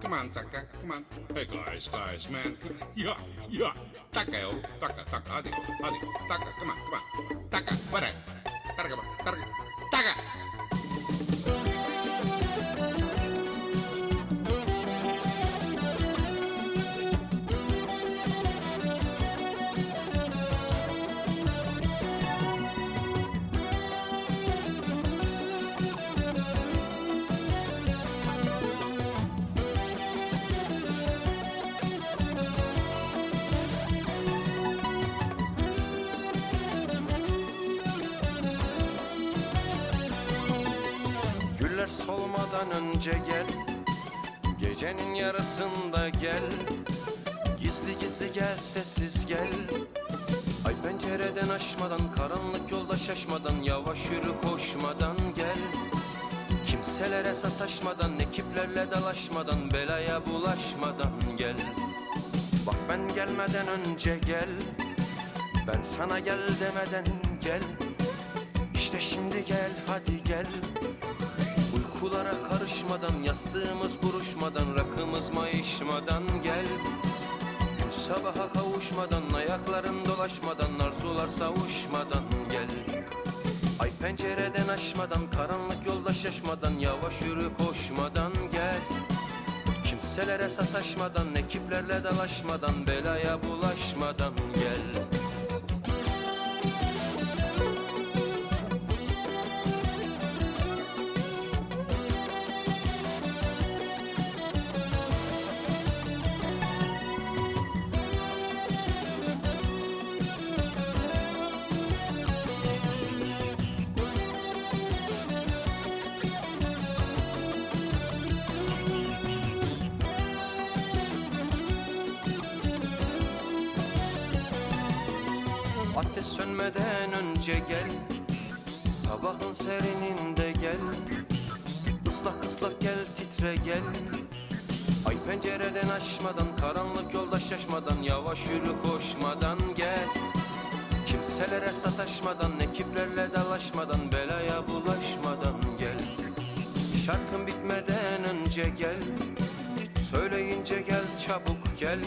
Come on, Taka, come on. Hey guys, guys, man. Yeah, yeah. Taka yavrum, taka, taka. Hadi, hadi. Taka, come on, come on. Taka, bara. Targa, bara, targa. Taka. Solmadan önce gel. Gecenin yarısında gel. Gizli gizli gel sessiz gel. Ay pencereden aşmadan Karanlık yolda şaşmadan Yavaş yürü koşmadan gel. Kimselere sataşmadan Ekiplerle dalaşmadan Belaya bulaşmadan gel. Bak ben gelmeden önce gel. Ben sana gel demeden gel. İşte şimdi gel hadi gel Uykulara karışmadan, yastığımız buruşmadan, rakımız mayışmadan gel. Gün sabaha kavuşmadan, ayakların dolaşmadan, arzular savuşmadan gel. Ay pencereden aşmadan, karanlık yolda şaşmadan, yavaş yürü koşmadan gel. Kimselere sataşmadan, ekiplerle dalaşmadan, belaya bulaşmadan gel Ateş sönmeden önce gel. Sabahın serininde gel. Islak ıslak gel titre gel. Ay pencereden aşmadan Karanlık yolda şaşmadan Yavaş yürü koşmadan gel. Kimselere sataşmadan Ekiplerle dalaşmadan Belaya bulaşmadan gel. Şarkın bitmeden önce gel. Söyleyince gel çabuk gel.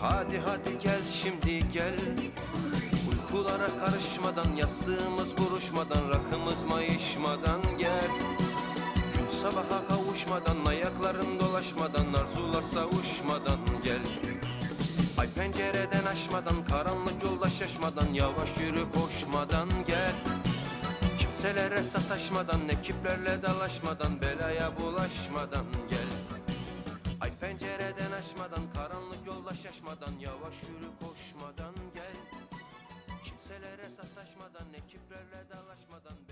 Hadi hadi gel şimdi gel Kokulara karışmadan Yastığımız buruşmadan Rakımız mayışmadan gel. Gün sabaha kavuşmadan Ayakların dolaşmadan Arzular savuşmadan gel. Ay pencereden aşmadan Karanlık yolda şaşmadan Yavaş yürü koşmadan gel. Kimselere sataşmadan Ekiplerle dalaşmadan Belaya bulaşmadan gel. Ay pencereden aşmadan Karanlık yolda şaşmadan Yavaş yürü koşmadan gel. Kimselere sataşmadan ne kibrerle dalaşmadan